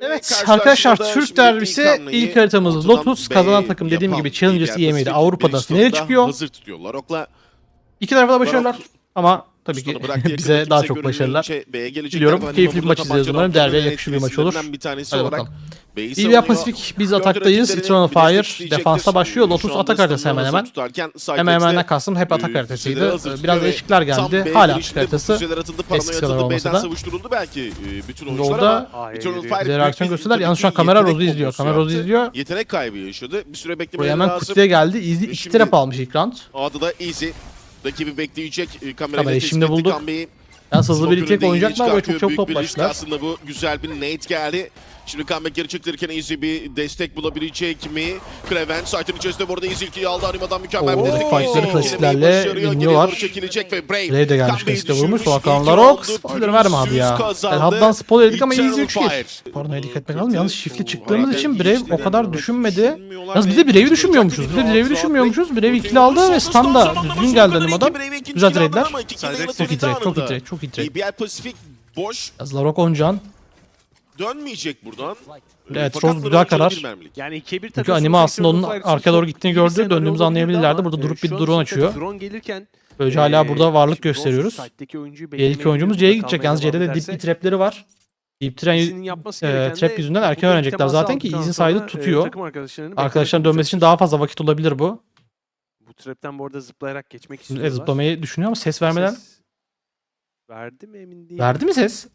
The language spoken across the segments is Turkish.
Evet arkadaşlar Türk derbisi ilk haritamız Lotus. Kazanan takım dediğim gibi Challengers EMA'de Avrupa'da finale çıkıyor. Hazır tutuyorlar. Okla. İki tarafa da başarılar ama Tabii ki bize daha çok başarılar. Şey, Diliyorum keyifli bir maç izleriz umarım. Derbiye yakışır bir maç olur. Bir tanesi Hadi bakalım. İyi bir Pasifik biz ataktayız. Itron Fire defansa başlıyor. Lotus atak haritası hemen hemen. Hemen hemen ne kastım hep atak haritasıydı. Biraz değişiklikler geldi. Hala atak haritası eskisi kadar olmasa da. Yolda bize reaksiyon gösterdiler. Yalnız şu an kamera Rose'u izliyor. Kamera Rose'u izliyor. Yetenek kaybı yaşadı. Bir süre beklemeye lazım. Buraya hemen kutuya geldi. Easy 2 trap almış ilk round. Adı da Easy. Rakibi bekleyecek. E, kamerayı, Kamerayı şimdi bulduk. Yalnız hızlı bir tek oynayacaklar ve çok çok top başlar. Aslında bu güzel bir nate geldi. Şimdi comeback geri çıktırırken Easy bir destek bulabilecek mi? Kraven site'ın içerisinde bu arada Easy ilkiyi aldı. Arima'dan mükemmel Oo, bir destek. Fight'ları klasiklerle dinliyorlar. Çekilecek ve Brave. De gelmiş klasiste vurmuş. Hakanlar ok. Spoiler verme abi ya. Elhab'dan spoiler yedik ama Easy 3 kill. Paranoya dikkat etmek. Yalnız shift'li çıktığımız için Brave o kadar düşünmedi. Yalnız bir de Brave'i düşünmüyormuşuz. Bir de Brave'i düşünmüyormuşuz. Brave ikili aldı ve standa düzgün geldi animadan. Güzel trade'ler. Çok iyi trade. Çok iyi trade. Çok çok iyi trade. BBL boş. Lazlarok 10 can. Dönmeyecek buradan. Evet Rose güzel karar. Yani ikiye bir Çünkü anime aslında onun arkaya doğru gittiğini gördü. Döndüğümüzü anlayabilirlerdi. Burada durup bir drone açıyor. Drone gelirken Böylece hala burada varlık gösteriyoruz. Diğer oyuncumuz C'ye gidecek. Yalnız C'de de deep bir trapleri var. Deep Tren e, trap yüzünden erken öğrenecekler zaten ki izin saydı tutuyor. Arkadaşların dönmesi için daha fazla vakit olabilir bu. Bu trapten bu arada zıplayarak geçmek e, istiyorlar. E, zıplamayı düşünüyor ama ses vermeden ses Verdi mi emin değilim. Verdi mi ses?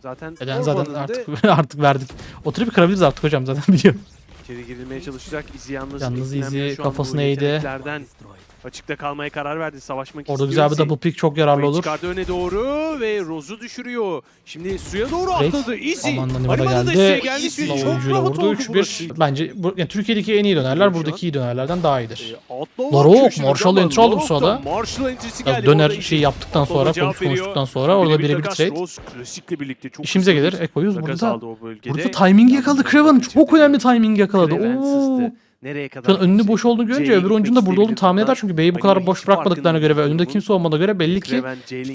Zaten Neden zaten artık artık verdik. O tribi kırabiliriz artık hocam zaten biliyorum. İçeri girilmeye çalışacak. İzi yalnız Yalnız İzi kafasına eğdi. Açıkta kalmaya karar verdi. Savaşmak Orada istiyor. Orada güzel bir double pick çok yararlı olur. Çıkardı öne doğru ve Roz'u düşürüyor. Şimdi suya doğru Direkt. atladı. Easy. Arimada da geldi. gelmiş ve çok rahat oldu 3-1. Bence yani Türkiye'deki en iyi dönerler buradaki iyi dönerlerden daha iyidir. E, Larok, Marshall Entry aldı bu sırada. Döner şeyi yaptıktan sonra, konuş konuştuktan sonra orada birebir trade. İşimize gelir. Eko'yuz burada da. Burada timing yakaladı Kraven. Çok önemli timing yakaladı. Ooo. Nereye kadar? Şu an önünü boş olduğunu görünce öbür oyuncunun da burada olduğunu tahmin eder. Çünkü B'yi bu hani kadar boş bırakmadıklarına göre ve önünde kimse olmadığına göre belli ki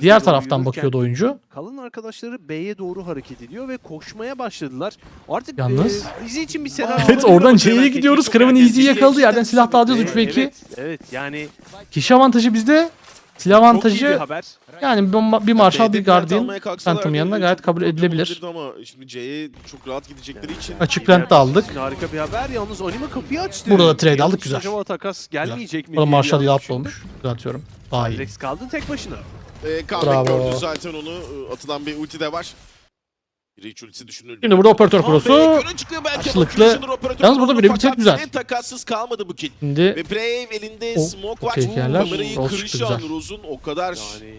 diğer taraftan bakıyordu oyuncu. Kalın arkadaşları B'ye doğru hareket ediyor ve koşmaya başladılar. Artık Yalnız... E, için bir senaryo. evet oradan C'ye gidiyoruz. Kraven Easy'yi yakaladı. Yerden silah dağılacağız 3 2. Evet yani. Kişi avantajı bizde. Silah avantajı bir haber. yani bir, bir Marshall bir Guardian Phantom yanına gayet kabul edilebilir. Ama şimdi C'ye çok rahat gidecekleri için. Açık rent de aldık. Harika bir haber. Yalnız Onima kapıyı açtı. Burada da trade aldık güzel. Acaba takas gelmeyecek mi? Burada Marshall yap olmuş. Düzeltiyorum. Daha iyi. Rex kaldın tek başına. E, Bravo. gördü zaten onu. Ee, atılan bir ulti de var. Reach ultisi düşünüldü. Şimdi burada operatör cross'u açlıklı. Yalnız burada bile bir tek güzel. Takassız kalmadı bu kill. Şimdi Ve Brave elinde o, smoke var. Kamerayı kırışı alır uzun o kadar. Yani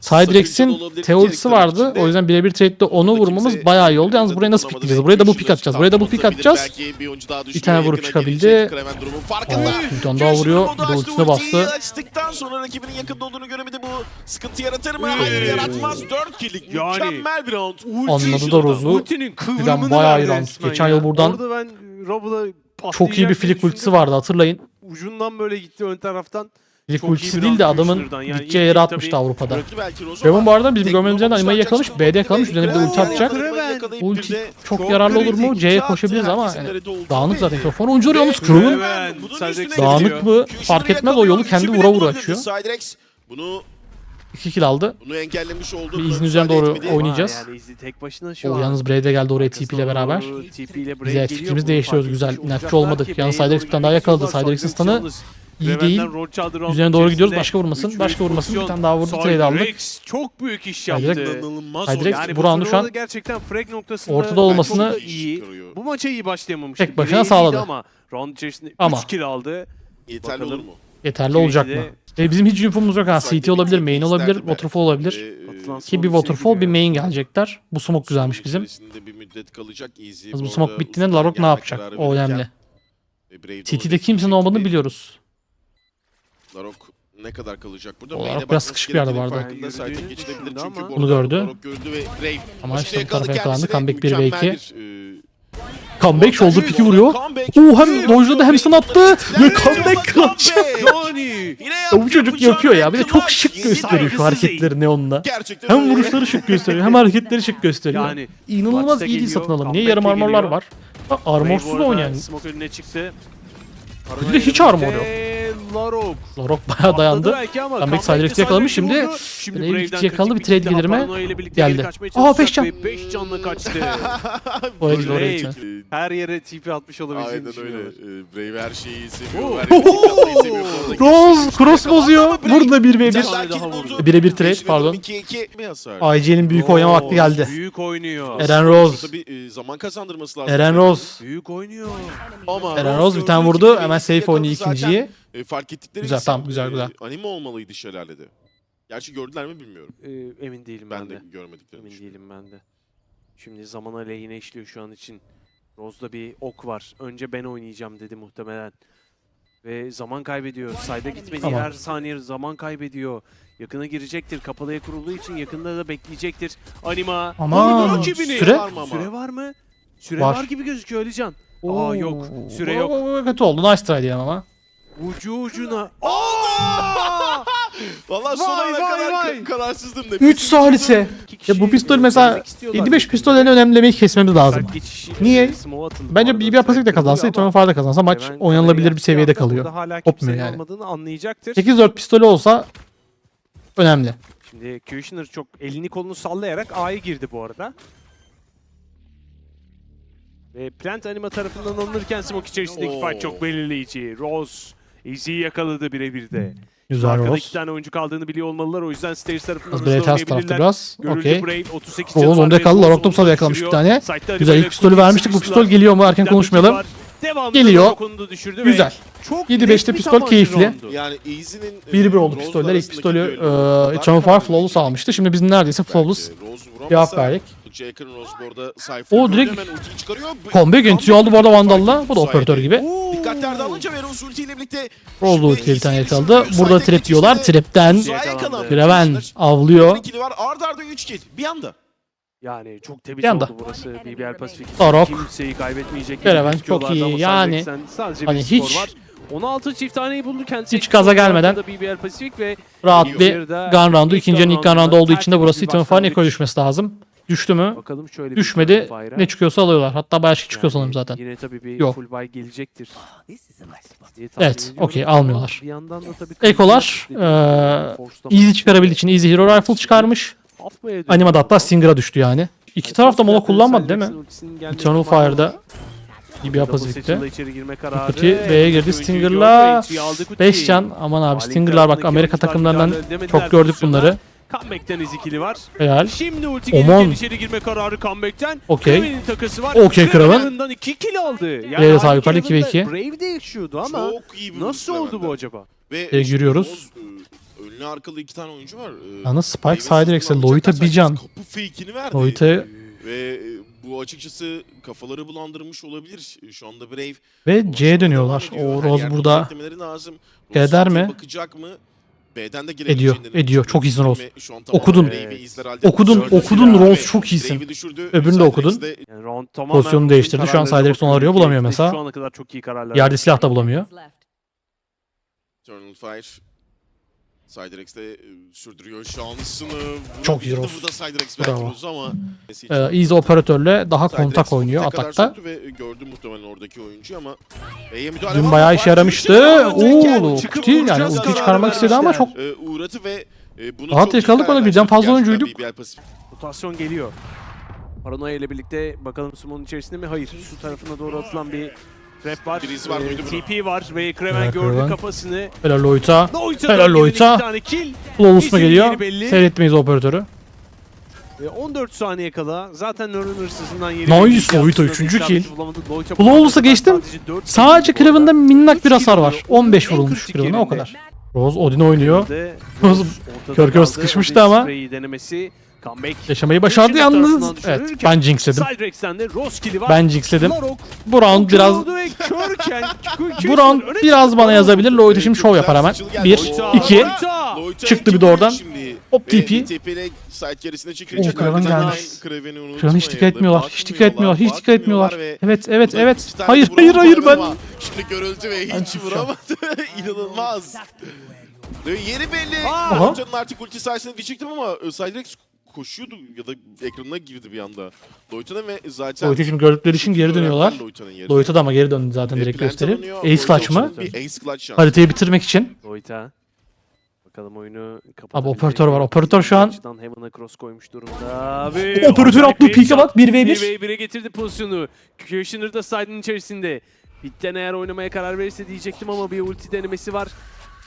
Cydrex'in teorisi vardı. O yüzden birebir trade'de onu vurmamız bayağı iyi oldu. Yalnız buraya nasıl pikleyeceğiz? Buraya da bu pik atacağız. Buraya da bu pik şey atacağız. Bir tane vurup çıkabildi. Oh, daha vuruyor. Bir de bastı. Açtıktan sonra rakibinin yakında olduğunu göremedi. Bu sıkıntı yaratır mı? Hayır ee, yaratmaz. 4 killik mükemmel bir round. Anladı da Rozu. Birden bayağı iyi round. Geçen yıl buradan çok iyi bir flick ultisi vardı hatırlayın. Ucundan böyle gitti ön taraftan. Direkt Çok ultisi değil de adamın sınırdan. Yani gideceği ilk yere tabii Avrupa'da. bıraktı belki Rosa Raven bu arada bizim görmemiz üzerine animayı yakalamış. Teknolojisi B'de yakalamış. Üzerine bir de ulti atacak. Bu Ulti çok yararlı olur mu? C'ye koşabiliriz ama yani dağınık zaten çok fazla. Oyuncuları yalnız Crew'un dağınık mı fark etmez o yolu kendi vura vura açıyor. Sidrex bunu 2 kill aldı. bunu engellemiş oldu. Bir izin üzerine doğru oynayacağız. Yani tek başına şu O yalnız Brave de geldi oraya TP ile beraber. TP ile Brave Güzel, geliyor. değiştiriyoruz. Güzel, hiç olmadık. Yalnız Brave bir tane daha yakaladı. oyuncusu Siderex'in stun'ı İyi değil. Üzerine doğru gidiyoruz. Başka vurmasın. Başka vurmasın. Bir tane daha vurdu. Trade aldık. çok büyük iş yaptı. Hydrex yani bu roundu şu an gerçekten frag noktasında ortada olmasını iyi. Bu maça iyi başlayamamıştı. Tek başına sağladı. Ama round içerisinde 3 kill aldı. Yeterli olur mu? Yeterli olacak mı? E, bizim hiç infomuz yok. Ha, CT olabilir, main olabilir, waterfall olabilir. Ki bir waterfall bir main gelecekler. Bu smoke güzelmiş bizim. Az bu smoke bittiğinde Larok ne yapacak? O önemli. City'de kimsenin olmadığını biliyoruz. Larok ne kadar kalacak burada? Larok biraz sıkışık bir yerde vardı. Farkında Bunu gördü. Gördü ve Rave. Ama işte bu tarafa yakalandı. Comeback 1 ve 2. Comeback shoulder pick'i vuruyor. Oo hem dojladı hem sana attı. Ve comeback clutch. Bu çocuk yapıyor ya. Bir de çok şık gösteriyor şu hareketleri ne Neon'la. Hem vuruşları şık gösteriyor hem hareketleri şık gösteriyor. Yani, İnanılmaz iyi değil satın alalım. Niye yarım armorlar var? Armorsuz oynayan. Smoke önüne. Bir de hiç armor yok. Larok. Lorok bayağı dayandı. Comeback comeback'te Siderex yakalamış. Şimdi. Şimdi Brave Brave'den kritik Bir trade kill daha gelir mi? Paranoia ile birlikte Geldi. Aa, çalışacak beş can. ve beş canla kaçtı. Oraya gidiyor oraya. Her yere TP atmış olabileceğini Aynen öyle. Ee, Brave her şeyi seviyor. Geçmiş. cross bozuyor. Burada 1v1. Bir güzel tane daha kill vurdu. buldu. Birebir trade, Beş ve pardon. 2-2 mi hasar? IGL'in büyük oynama vakti geldi. Büyük oynuyor. Eren Rose. Bir e, zaman kazandırması lazım. Eren Rose. Büyük oynuyor. Ama Eren Rose bir tane vurdu. Hemen safe yakaladı oynuyor zaten. ikinciyi. E, fark ettikleri Güzel, tamam, güzel, e, güzel. Anime olmalıydı şelalede. Gerçi gördüler mi bilmiyorum. Ee, emin değilim ben, Ben de de. görmediklerini Emin değilim ben de. Şimdi zaman aleyhine işliyor şu an için. Rose'da bir ok var. Önce ben oynayacağım dedi muhtemelen. Ve zaman kaybediyor. Sayda gitmediği Tamam. her saniye zaman kaybediyor. Yakına girecektir. Kapalıya kurulduğu için yakında da bekleyecektir. Anima. Aman, vurdu rakibini. süre? Var mı ama? Süre var mı? Süre Var. var, gibi gözüküyor Alican. Aa yok. Süre yok. Oo, Kötü oldu. Nice try diyelim ama. Ucu ucuna. Aa! Valla son Vay, kadar vay. ka- kararsızdım. da. 3 salise. Ya bu pistol mesela görmek istiyorlar 75 birbirlerini. pistollerini önemlemeyi kesmemiz lazım. Niye? Bence. BBR Pasifik de kazansa, Eternal Fire'da kazansa maç oynanılabilir bir seviyede kalıyor. Kopmuyor yani. olmadığını anlayacaktır. 8-4 pistolü olsa önemli. Şimdi Kushner çok elini kolunu sallayarak A'ya girdi bu arada. Ve Plant Anima tarafından alınırken smoke içerisindeki fight çok belirleyici. Rose Easy'yi yakaladı birebir de. Güzel Arkada Rose. iki tane oyuncu kaldığını biliyor olmalılar. O yüzden Stairs tarafından hızlı Brave ters tarafta oynayabilirler. biraz. Görüldü Okey. Brave 38 Rose canı var onda kaldı. Rose Larok Tops'a da onu yakalamış bir tane. Güzel ilk pistolü vermiştik. Bu pistol geliyor mu? Erken konuşmayalım. Geliyor. dokundu, düşürdü ve Güzel. Çok 7-5'te net bir pistol keyifli. Yani Easy'nin... e, 1-1 oldu Rose'la pistoller. İlk pistolü e, Eternal Fire Flawless almıştı. Şimdi biz neredeyse Flawless cevap verdik. Rose bu arada Cypher O direkt hemen ultiyi çıkarıyor. Comeback entry aldı bu arada Vandal'la. Bu da operatör gibi. Oo. Dikkatlerde alınca ve Rose ultiyle birlikte... Rose ultiye bir tane düşürdüğü Burada trap diyorlar. Trap'ten Kushner. avlıyor. 12'li var. Arda arda 3 kill. Bir anda. Yani çok temiz oldu burası BBL Pasifik. Larok. Kimseyi kaybetmeyecek. Gibi çok iyi. Yani hani bir skor hiç- var. 16 çift taneyi buldu kendisi. Hiç gaza gelmeden BBL Pasifik ve Rahat bir gun roundu. ilk İkincinin ilk gun roundu olduğu için de burası Fire'ın başlangıç. ekoya düşmesi lazım. Düştü mü? Bakalım şöyle bir Düşmedi. Fire'a. Ne çıkıyorsa alıyorlar. Hatta bayağı şey çıkıyor Yani sanırım zaten. Yine tabii bir Yok. full buy gelecektir. tahmin Evet, okey, almıyorlar. Bir yandan da tabii Ekolar gibi force'lama- Easy çıkarabildiği için Easy Hero Rifle çıkarmış. Animada hatta Stinger'a düştü yani. İki taraf da mola kullanmadı değil mi? Eternal Fire'da girme kararı. Kuti B'ye girdi Stinger'la. gördü, entry'yi aldı Kuti. 5 can. Aman abi Stinger'lar bak Amerika takımlarından çok gördük bunları. Comeback'ten izikili var. Helal. Şimdi ulti gelirken içeri girme kararı comeback'ten. Okey. Kraven'in takası var. Okey, Kraven. Kraven'dan 2 kill aldı. Yani Brave sağ aynı yukarıda iki ve Kraven'da iki. Brave de yaşıyordu ama Çok iyi bir nasıl oldu bu acaba? Ve E, e, Önlü arkalı iki tane oyuncu var. E, Yalnız Spike Brave'e sırtını Loit'a bir can. Kapı fake'ini verdi. Loit'e Ve e, bu açıkçası kafaları bulandırmış olabilir. E, Şu anda Brave. ve C'ye dönüyorlar. O Rose burada. Eder mi? Bakacak mı? B'den de Ediyor, ediyor. Çok iyisin Rose. Okudun. Okudun, okudun Rose, çok iyisin. Öbürünü de okudun. Yani round tamamen Pozisyonu değiştirdi. Şu an kararları onu çok arıyor, iyi. bulamıyor Keyifli. mesela. Şu ana kadar çok iyi kararlar. Yerde silah da bulamıyor. Eternal Fire. Cyderex'te e, sürdürüyor şansını. Çok iyi Rose. Burada Cyderex Bravo. ama. Ee, Easy operatörle daha Cyderex kontak oynuyor atakta. Ve e, gördü muhtemelen oradaki oyuncu ama. Müdahale Dün bayağı işe yaramıştı. Çıkıp ulti yani ulti çıkarmak istedi ama çok E, uğradı ve e, bunu Rahat yakaladık ona, birden fazla oyuncuyduk. Rotasyon geliyor. Paranoia ile birlikte bakalım Sumon'un içerisinde mi? Hayır. Su tarafına doğru atılan bir trap var. Birisi var, duydu bunu. TP var ve Kraven gördü Kraven. kafasını. helal Loit'a. Loit'a Helal Loit'a. iki tane kill. Flawless mı geliyor? yeri belli. Seyretmeyiz operatörü. Ve 14 saniye kala zaten Nörün hırsızından yeri Nice. Loit'a üçüncü kill. Flawless'ı geçtim. Sadece. Kraven'da minnak bir hasar var. alıyor. Onun 15 en vurulmuş Kraven'e o kadar. Rose Odin oynuyor. Rose kör kör sıkışmıştı ama. denemesi. Comeback. Yaşamayı başardı yalnız. Evet ben jinxledim. Ben jinxledim. Bu round biraz bu round biraz bana yazabilir. Loit'e şimdi şov yapar hemen. 1, Loit'a, 2. Loit'a. Loit'a Çıktı bir de oradan. Hop TP. Kraven Kraven gelmiş. Kraven hiç dikkat etmiyorlar. Hiç dikkat etmiyorlar. Hiç dikkat etmiyorlar. Evet evet evet. Hayır hayır hayır ben. Şimdi görüldü ve hiç vuramadı. İnanılmaz. Yeri belli. Aha. Hoca'nın artık ulti sayesinde diyecektim ama e, Cyrex koşuyordu ya da ekranına girdi bir anda. Loyta'nın ve zaten... Loyta şimdi gördükleri için geri dönüyorlar. Loyta da ama geri döndü zaten Ve direkt alınıyor. Ace Loyta clutch mı? Bir ace clutch şansı. Haritayı bitirmek için. Loita. Bakalım oyunu Abi kapatabilecek operatör var. Operatör şu an Heaven'a cross koymuş durumda. Ve operatör bir peak'e bak 1v1. 1v1'e getirdi pozisyonu. Kushner da side'ın içerisinde. Bitten eğer oynamaya karar verirse diyecektim ama bir ulti denemesi var.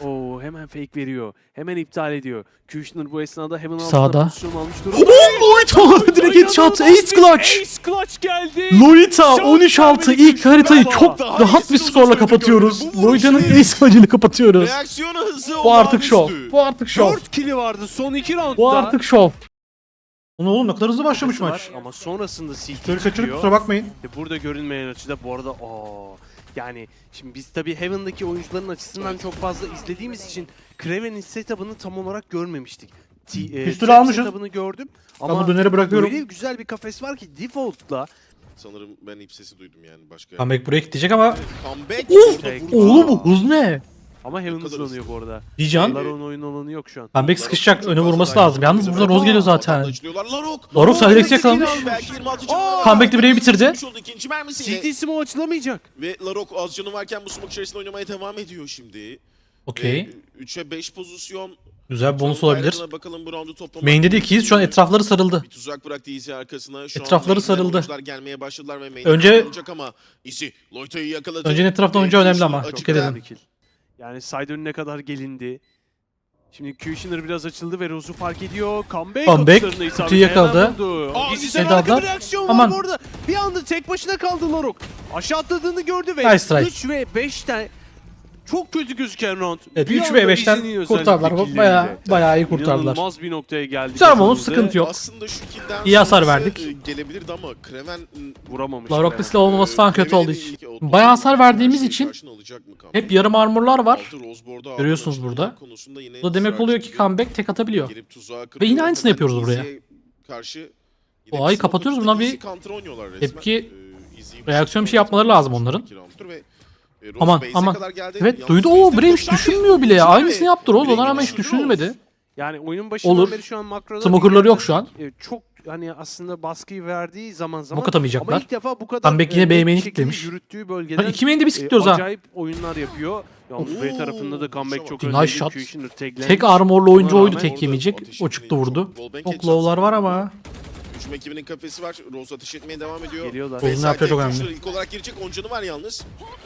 Oo hemen fake veriyor. Hemen iptal ediyor. Kushner bu esnada Heaven altında Sağda. pozisyon almış durumda. Loyta direkt headshot. Ace clutch. Ace clutch geldi. Şans 13-6 vermedi ilk Kushner haritayı ama çok daha rahat iyisini bir skorla kapatıyoruz. gördü. Bu vuruşu- ace clutch'ını kapatıyoruz. Reaksiyonu hızı Bu artık şov. olağanüstü. Bu artık şov. 4 kili vardı son 2 roundda. Bu artık şov. Onu oğlum ne kadar hızlı başlamış Var maç. Ama sonrasında CT Böyle kaçırıp çıkıyor. kusura bakmayın. Ve burada görünmeyen açıda bu arada aa yani şimdi biz tabii Heaven'daki oyuncuların açısından çok fazla izlediğimiz için Kraven'in setup'ını tam olarak görmemiştik. T- e, Pistol almışız. setup'ını gördüm Ben ama bu döneri bırakıyorum. öyle güzel bir kafes var ki default'la Sanırım ben ip sesi duydum yani başka. Comeback buraya gidecek ama Comeback Uf! vurdu. oğlum bu hız ne? Ama Heaven kadar hızlanıyor bu arada. Dijan. Laron oyun alanı yok şu an. Comeback sıkışacak öne vurması lazım. Yalnız burada Rose geliyor zaten. Larok. Larok Cyrex'i yakalamış. Belki 26 Aa! canı Comeback'te bireyi bitirdi. Vurmuş oldu ikinci mermisiyle. CT smoke açılamayacak. Ve Larok az canı varken bu smoke içerisinde oynamaya devam ediyor şimdi. Okey. 3'e 5 pozisyon. Güzel bonus olabilir. Bakalım bu roundu toplamak. Main'de de ikiyiz. Şu an etrafları sarıldı. Bir tuzak bıraktı Easy arkasına. Şu Etrafları sarıldı. oyuncular gelmeye başladılar ve main'de Önce- ama Easy Loyta'yı yakaladı. Önce etraftan Ve oyuncu önemli ama, dikkat edin. Yani side önüne kadar gelindi. Şimdi Kushner biraz açıldı ve Rose'u fark ediyor. Comeback, Comeback, atışlarında isabet kutuyu yakaladı. Aa, harika bir reaksiyon Aman. var bu arada. Bir anda tek başına kaldı Larok. Aşağı atladığını gördü ve Nice try. 3 ve 5'ten çok kötü gözüken round. Evet Bir 3 anda ve 5'ten izleniyor özellikle kurtardılar. killeriyle. Baya baya iyi kurtardılar. İnanılmaz bir noktaya geldi. Güzel bonus kazanıldı. sıkıntı yok. Aslında şu kilden İyi hasar sonrası, verdik. e, Gelebilirdi ama Kreven Vuramamış. Larok Kraven. silah olmaması falan kötü ilk otuz Bayağı hasar verdiğimiz için? Hep yarım armorlar var. Görüyorsunuz burada. Bu da demek oluyor ki comeback tek atabiliyor. Ve yine aynısını yapıyoruz buraya. Karşı yine O ayı bir kapatıyoruz, buna bir Easy counter oynuyorlar resmen. tepki, Ee, Easy'yi bu reaksiyon bir şey şekilde yapmaları lazım onların. ve, Rose Aman, base'e aman. kadar geldi. Evet Yalnız duydu. base'de O Brave hiç koşan bir düşünmüyor bile ya. Aynısını yaptı Rose. Ona rağmen hiç düşünülmedi. Yani oyunun başından Olur. beri şu an makroda Smoker'ları yok şu an. e, çok hani aslında baskıyı verdiği zaman zaman Smoke atamayacaklar. ama ilk defa bu kadar Comeback e, yine net B bir main'i şekilde kitlemiş. yürüttüğü bölgeden Ha, iki main'de biz e, kilitliyoruz ha. acayip oyunlar yapıyor. Yalnız B Oo, tarafında da comeback çok Nice önemli. shot. Tek armorlu oyuncu oydu tek yemeyecek. O çıktı vurdu. çok- low'lar var ama. Hücum ekibinin kafesi var. Rose ateş etmeye devam ediyor. Geliyorlar. Rose'un ne yapacağı çok önemli. İlk olarak girecek. Oncanı var yalnız.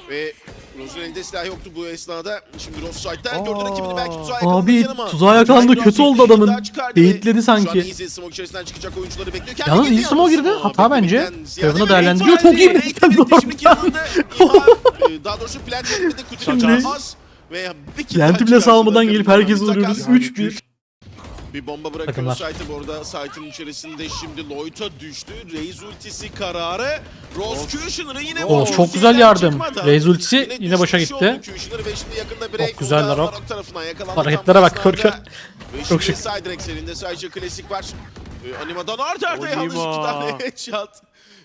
Ve Rose'un elinde silah yoktu bu esnada. Şimdi Rose side'den gördü rakibini belki tuzağa Abi, yakalanırken ama. tuzağa yakalandı. Kötü oldu bir adamın. Beyitledi Şu an sanki. Easy smoke içerisinden çıkacak oyuncuları bekliyor. Kendi Yalnız iyi smoke girdi. Hata bence. bir değerlendiriyor. Çok iyi yanında İlhan, e, Daha doğrusu plant etmedi. Kutu Şimdi- çakmaz. Ve bir daha bile salmadan da gelip Durant'ı vuruyoruz. takar. 3-1. Bir bomba bırakıyor site'ı bu arada. Site'ın içerisinde şimdi Loyta düştü. Raze ultisi kararı. Rose Kushner'ı yine vurdu. çok güzel yardım. Çıkmadan Raze ultisi yine başa düşmüş gitti. oldu Kushner ve şimdi yakında break Çok güzel Larok. Larok tarafından yakalandı. Hareketlere bak, esnada. korkuyor. Ve Çok şimdi şık. Siderex elinde sadece klasik var. Ee, Animadan arda arda yanlış iki tane headshot.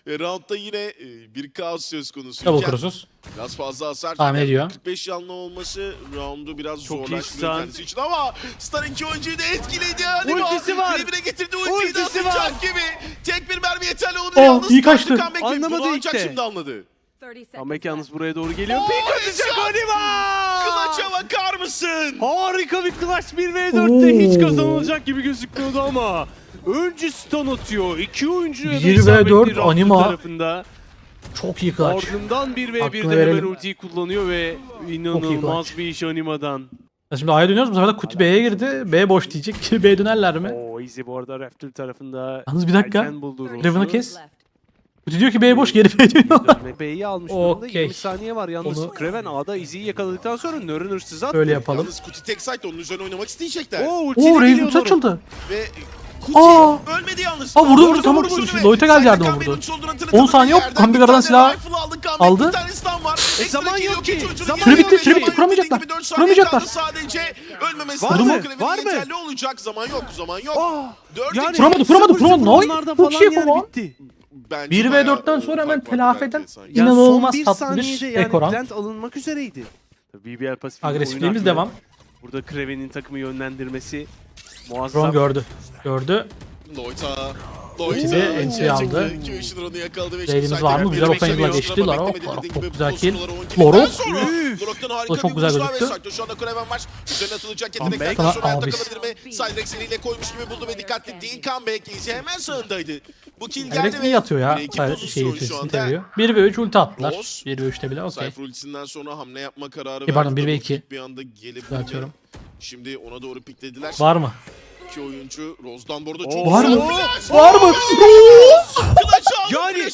E, roundda yine e, bir kaos söz konusu. Double cross'uz. Biraz fazla hasar. Tahmin ediyor. 45 yanlı olması roundu biraz Çok zorlaştırıyor kendisi için ama Star iki oyuncuyu da etkiledi. Anima. Ultisi var. Gribine getirdi ultiyi de Ultisi atacak var. gibi. Tek bir mermi yeterli olabilir. Oh, Yalnız iyi kaçtı. comeback Anlamadı bunu ilk ancak de. şimdi anladı. Comeback yalnız buraya doğru geliyor. Oo, Pik atacak headshot. Anima! Kılaça bakar mısın? Harika bir clutch 1v4'te hiç Oo. kazanılacak gibi gözükmüyordu ama önce stun atıyor. İki da 1v4 isabetli Raptor Anima. tarafında. Çok iyi clutch. Ardından 1v1'de Hakkını hemen verelim. ultiyi kullanıyor ve inanılmaz bir iş Anima'dan. Ya Şimdi A'ya dönüyoruz. Bu sefer de Kuti B'ye girdi. B boş diyecek. B dönerler mi? Oo Easy bu arada Raptor tarafında Yalnız bir dakika. Raven'ı kes. Kuti diyor ki B boş geri B dönüyor. B'yi almış. Okey. 20 saniye var. Yalnız Onu- Kraven A'da Easy'yi yakaladıktan sonra Nör'ün hırsızı attı. Öyle yapalım. Yalnız Kuti tek site onun üzerine oynamak isteyecekler. Oo Oo Nör'ün. açıldı. Ve Kuti Aa. ölmedi yalnız. Aa, vurdu, vurdu, tamam. Loyta geldi yardıma vurdu. ultisi olduğunu 10 hatırlatalım. saniye yok. Yerden Comeback bir aradan tane silah aldı. Bir tane stun var. E, zaman yok ki. Süre bitti, süre bitti. Kuramayacaklar. Kuramayacaklar. Sadece ölmemesi Var mı? Var mı? yeterli olacak. Zaman yok. Zaman yok. Yani. Kuramadı, kuramadı, kuramadı. onlarda Çok baba. bitti. Bence 1 ve bayağı, 4'ten e, sonra hemen telafi eden İnanılmaz tatlı bir saniyede yani alınmak üzereydi. BBL pasif Agresifliğimiz devam. Burada Kraven'in takımı yönlendirmesi Ron muazzam. gördü. Gördü. Loita. Ultisi entry aldı. Yakaladı ve Raid'imiz şimdi var mı? Güzel bir bekliyor. geçti. Larok gibi çok güzel kill. Larok'tan harika O çok bir güzel ve gözüktü. Şu anda Kraven var. Üzerine atılacak Comeback. yeteneklerden sonra hayatta Abi. kalabilir mi? Cydrex eliyle koymuş gibi buldu ve dikkatli değil. Comeback Easy hemen sağındaydı. Bu kill geldi Alex ve niye atıyor ya? Şey ultisini anda. teriyor. 1 ve 3 ulti attılar. Boss. 1 ve 3'te bile okey. Cypher ultisinden sonra hamle yapma kararı E, pardon, verdi. bir ve Rakip iki. Bir anda gelip Düzeltiyorum. Şimdi ona doğru piklediler. Var mı? İki oyuncu. Rose'dan bu arada Oo. çok Var mı? Var mı? Yani-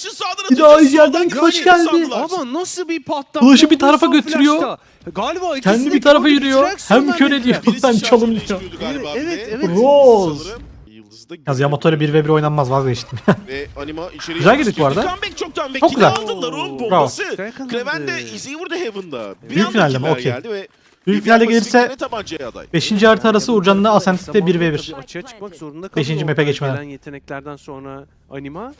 daha atacak. yerden kılıç geldi. Ama nasıl bir patlama? Kılıcı bir tarafa götürüyor. flash'ta? Galiba ikisi Kendi de bir tarafa yürüyor. distraction Hem kör verdiler. ediyor. Birisi Ben çalım değiştiriyordu galiba Evet, bir evet, de. evet. Sanırım. Rose. Yıldız'da Yaz Yamatori 1 ve 1 oynanmaz vazgeçtim. Ve anima içeri Güzel girdik bu arada. Comeback çoktan ve Çok güzel. aldılar onun Bravo. bombası. Kreven de vurdu Heaven'da. Bir Büyük anda finalde mi? killer Okey. geldi ve Büyük Pasifik gelirse yine tabancaya aday. 5. harita arası Urcan'la Ascent'te 1 ve 1. Tabii Açığa çıkmak zorunda kalıyor. Beşinci map'e Oradan geçmeden. Gelen yeteneklerden sonra anima.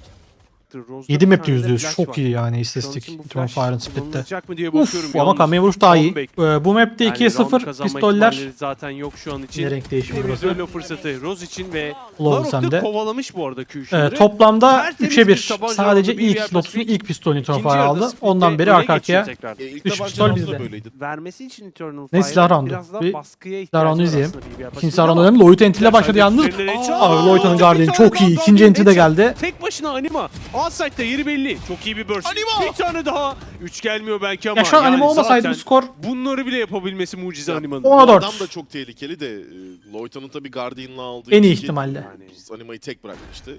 Rose'da 7 bir map'te tane de %100. flash çok iyi yani istatistik. flash Fire'ın split'te. Uf ama Kame vuruş daha iyi. Ee, bu map'te Yani 2'ye round 0 kazanma pistoller. zaten yok şu an için. Ne renk değişimi burası? Temizleme fırsatı Rose için ve Larok da kovalamış bu arada Ee, Q'şunları. toplamda Tertemiz 3'e bir 1. tabanca Sadece aldı BBR ilk Lotus'un ilk pistolünü İkinci Fire aldı. Ondan beri arka arkaya. geçecek tekrar. E, pistol bizde. böyleydi. vermesi için Eternal Ne Fire'ın silah roundu? biraz daha Bir baskıya silah roundu ihtiyacı var izleyelim. İkinci silah roundu önemli. Lloyd entry ile başladı yalnız. Lloyd'un bir Guardian tane çok iyi. İkinci entry de geldi. Tek başına Anima. A-Site'de yeri belli. Çok iyi bir burst. Anima! Bir tane daha. Üç gelmiyor belki ama. Ya şu an yani anime olmasaydı bu skor Bunları bile yapabilmesi mucize Anima'nın. Ona Bu dört. adam da çok tehlikeli de e, Loita'nın tabii Guardian'la aldığı en iyi ihtimalle. Yani Anima'yı tek bırakmıştı.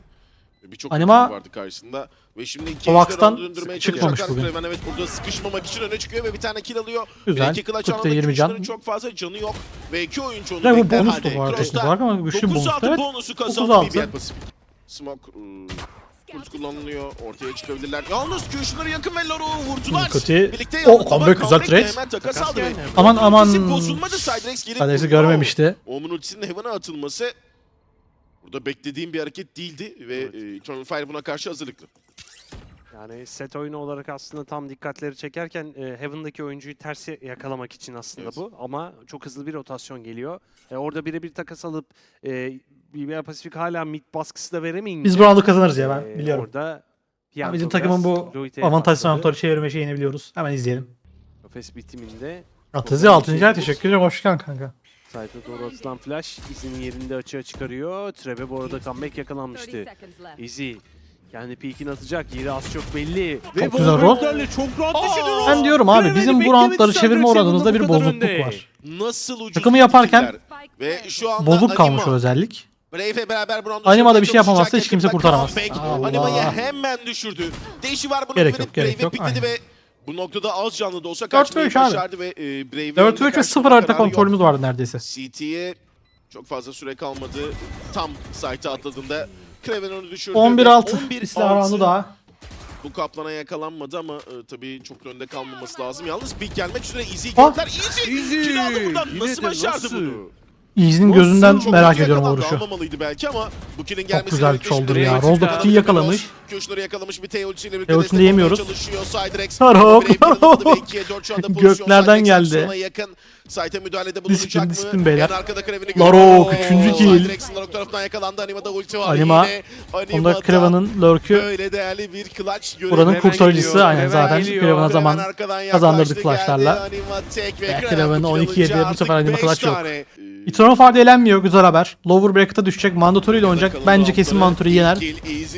Ve Birçok Anima- vardı karşısında. Ve şimdi iki Kovacs'tan çıkmamış bugün. Kreven evet burada sıkışmamak için öne çıkıyor ve bir tane kill alıyor. Güzel. Ve iki clutch 40'ta alanda 20 can. Çok fazla canı yok. Ve iki oyuncu onu Ve bu bekler bonus da bu arada olarak ama güçlü bir 9 bonus. altı Evet. bonusu 9 kazandı altı. BBL Pacific. Smoke ıı, kurt kullanılıyor. Ortaya çıkabilirler. Yalnız Kuşları yakın ve Laro'u vurdular. Kötü. Birlikte O, ama comeback güzel trade. Hemen takas aldı. Aman, aman. Bozulmadı. Gelip vuruyor. görmemişti. Omun ultisinin Heaven'a atılması burada beklediğim bir hareket değildi ve Evet. e, Eternal Fire buna karşı hazırlıklı. Yani set oyunu olarak aslında tam dikkatleri çekerken e, Heaven'daki oyuncuyu tersi yakalamak için aslında Evet. bu. Ama çok hızlı bir rotasyon geliyor. E, orada birebir takas alıp e, BBR Pacific hala mid baskısı da veremeyince. Biz bu roundu kazanırız ya ben e, biliyorum. Orada Ya Pianto bizim takımın bu avantaj sanatörü çevirme şeyini biliyoruz. Hemen izleyelim. Kafes bitiminde Atazi 6. ay teşekkür ederim. Hoş geldin kanka. Sayfa doğru atılan flash izini yerinde açığa çıkarıyor. Trebe bu arada comeback yakalanmıştı. Easy kendi peekini atacak. Yeri az çok belli. Çok güzel Rose. Ve çok rahat düşürdü Rose. Ben diyorum abi bizim bu roundları çevirme oranımızda bir bozukluk önde. var. Nasıl Takımı yaparken ve şu anda Bozuk kalmış o özellik. Brave'e beraber bu roundu Anima'da bir şey yapamazsa hiç kimse kurtaramaz. Allah. Anima'yı hemen düşürdü. Değişi var bunun Gerek yok, gerek yok, aynen. ve bu noktada az canlı da olsa kaçmayı başardı ve e, Brave'e 4 3 ve 0 harita kontrolümüz vardı neredeyse. CT'ye çok fazla süre kalmadı. Tam site'a atladığında Kraven onu düşürdü. 11 ve 6 11 silah roundu daha. Bu kaplana yakalanmadı ama e, tabii çok önde kalmaması lazım. Yalnız Big gelmek üzere Easy Ah! gönder. Easy! Easy! Kill aldı buradan. Yine Nasıl başardı nasıl? bunu? Easy'nin Nasıl? gözünden Çok merak ediyorum vuruşu. Almamalıydı belki ama bu kill'in gelmesi güzel Şimdi ya. Rose da kill yakalamış. Rose. Köşkleri yakalamış bir T ultisiyle birlikte T destek ultisini yemiyoruz. anda pozisyon. Göklerden geldi. Site'e müdahalede bulunacak Disiplin, mı? disiplin beyler. En arkada Kraven'i Larok, görüyor. üçüncü kill. Cydrex'in Larok tarafından yakalandı. Anima'da ulti var. Anima. Yine Onda Anima'da Kraven'ın lurk'ü Böyle değerli bir clutch görevi. buranın kurtarıcısı aynen zaten. Kraven zaman kazandırdık flashlarla. Anima tek ve Ve Kraven Kraven bu 12 kill yedi, bu sefer Anima clutch yok. Eternal Fire elenmiyor güzel haber. Lower bracket'a düşecek. Mandatory ile oynayacak. Bence kesin Mandatory yener.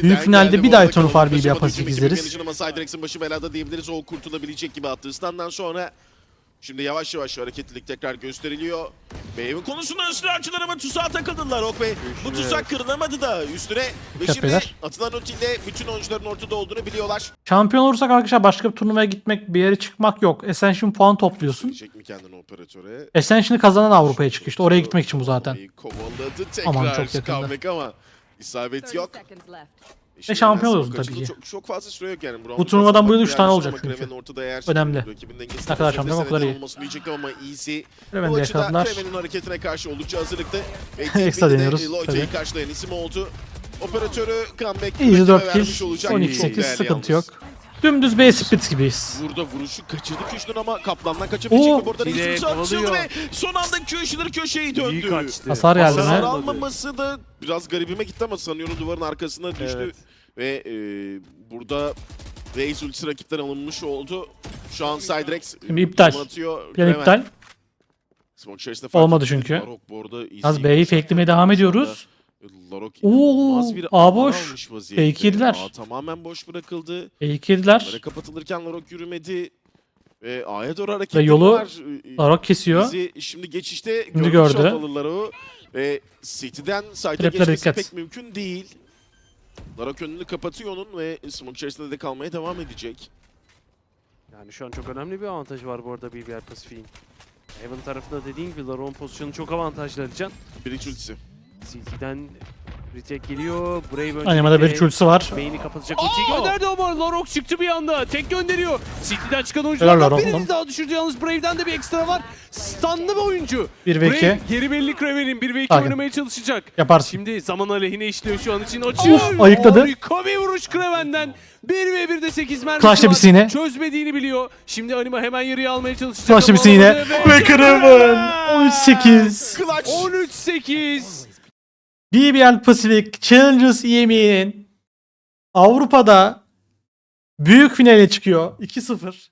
Büyük finalde bir daha Eternal taşımadığı Pasifik hücum izleriz. Ama Cydrex'in başı belada diyebiliriz. O kurtulabilecek gibi attığı standdan sonra Şimdi yavaş yavaş hareketlilik tekrar gösteriliyor. Wave'in konusunda ısrarcılar ama tuzağa takıldılar Ok Bey. Bu tuzak kırılamadı da üstüne. Ve şimdi beyler. atılan ultiyle bütün oyuncuların ortada olduğunu biliyorlar. Şampiyon olursak arkadaşlar başka bir turnuvaya gitmek, bir yere çıkmak yok. Ascension puan topluyorsun. Diyecek mi kendini operatöre? Ascension'ı kazanan Avrupa'ya çıkıyor işte. Oraya gitmek için bu zaten. Kovaladı tekrar Aman çok yakında. comeback ama isabet yok. Ve şampiyon Şimdi oluyorsun kaçıldı. tabii ki. Çok, çok fazla süre yok yani. Bu turnuvadan bu yıl üç biraz tane bakmaya olacak çünkü. Ortada eğer Önemli. Ne kadar şampiyon o kadar iyi. olmasını diyecektim ama Easy de açıda yakaladılar. Kraven'in hareketine karşı oldukça hazırlıklı. Ekstra deniyoruz, Loite'yi karşılayan isim oldu. Operatörü comeback Easy rakibe 4 vermiş kill. olacak. 12 Çok 8 değerli sıkıntı yalnız. yok. Dümdüz B split gibiyiz. Burada vuruşu kaçırdı Küşnür ama Kaplan'dan kaçabilecek Oo. mi? Burada Yine Reis ve son anda Küşnür köşeyi döndü. İyi kaçtı. Hasar geldi Hasar mi? almaması da biraz garibime gitti ama sanıyorum duvarın arkasına düştü. Evet. Ve e, burada Reis ultisi rakipten alınmış oldu. Şu an Sidrex Şimdi iptal. Atıyor. İptal. Smoke içerisinde fark Olmadı çünkü. Larok bu arada easy Az B'yi fakelemeye devam ediyoruz. Larok Oo, inanılmaz bir A boş. almış vaziyette. Fake yediler. A tamamen boş bırakıldı. B2 yediler. Böyle kapatılırken Larok yürümedi. Ve A'ya doğru hareket Ve yolu. Ee, Larok kesiyor. Bizi şimdi geçişte Şimdi gördü. olmalılar o. Ve City'den site'e Traplere geçmesi dikkat. pek mümkün değil. Larok önünü kapatıyor onun ve smoke içerisinde de kalmaya devam edecek. Yani şu an çok önemli bir avantajı var bu arada BBR Pasifik'in. Heaven tarafında dediğin gibi Laron pozisyonu çok avantajlı Can. Bridge ultisi. CT'den retake geliyor. Brave öncelikle Animada bir ultisi var. main'i kapatacak ultiyi gönderdi ama Larok çıktı bir anda. Tek gönderiyor. City'den çıkan Helal oyunculardan Larok birini daha düşürdü. Yalnız Brave'den de bir ekstra var. Stunlı bir oyuncu. 1 ve 2. Brave geri belli Kraven'in 1 ve 2 Sakin. oynamaya çalışacak. Yaparsın. Şimdi zaman aleyhine işliyor şu an için. Açıyor. Of, ayıkladı. Harika bir vuruş Kraven'den. 1 ve 1'de 8 mermisi Flash'la var. bir sine. Çözmediğini biliyor. Şimdi Anima hemen yarıya almaya çalışacak. Flash'la bir sine. Ve Kraven. 13-8. Clutch! 13-8. BBL Pacific Challengers EMEA'nin Avrupa'da büyük finale çıkıyor. 2-0.